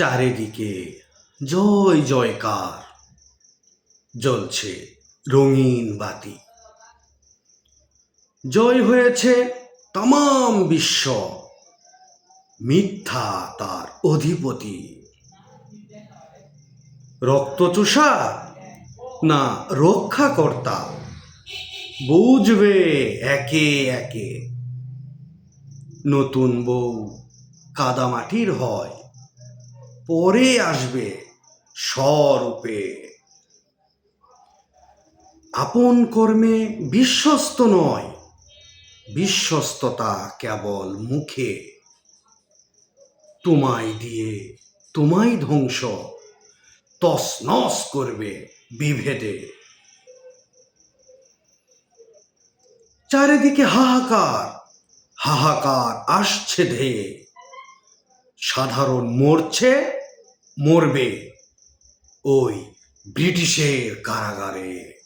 চারিদিকে জয় জয়কার জ্বলছে রঙিন বাতি। জয় হয়েছে তাম বিশ্ব, মিথ্যা তার অধিপতি। রক্তচোষা না রক্ষাকর্তা, বুঝবে একে একে। নতুন বউ কাদামাটির হয় পরে আসবে স্বরূপে। আপন কর্মে বিশ্বস্ত নয়, বিশ্বস্ততা কেবল মুখে। তোমায় দিয়ে তোমায় ধ্বংস, তসনস করবে বিভেদে। চারিদিকে হাহাকার হাহাকার আসছে ধেয়ে। সাধারণ মরছে মরবে ওই ব্রিটিশের কারাগারে।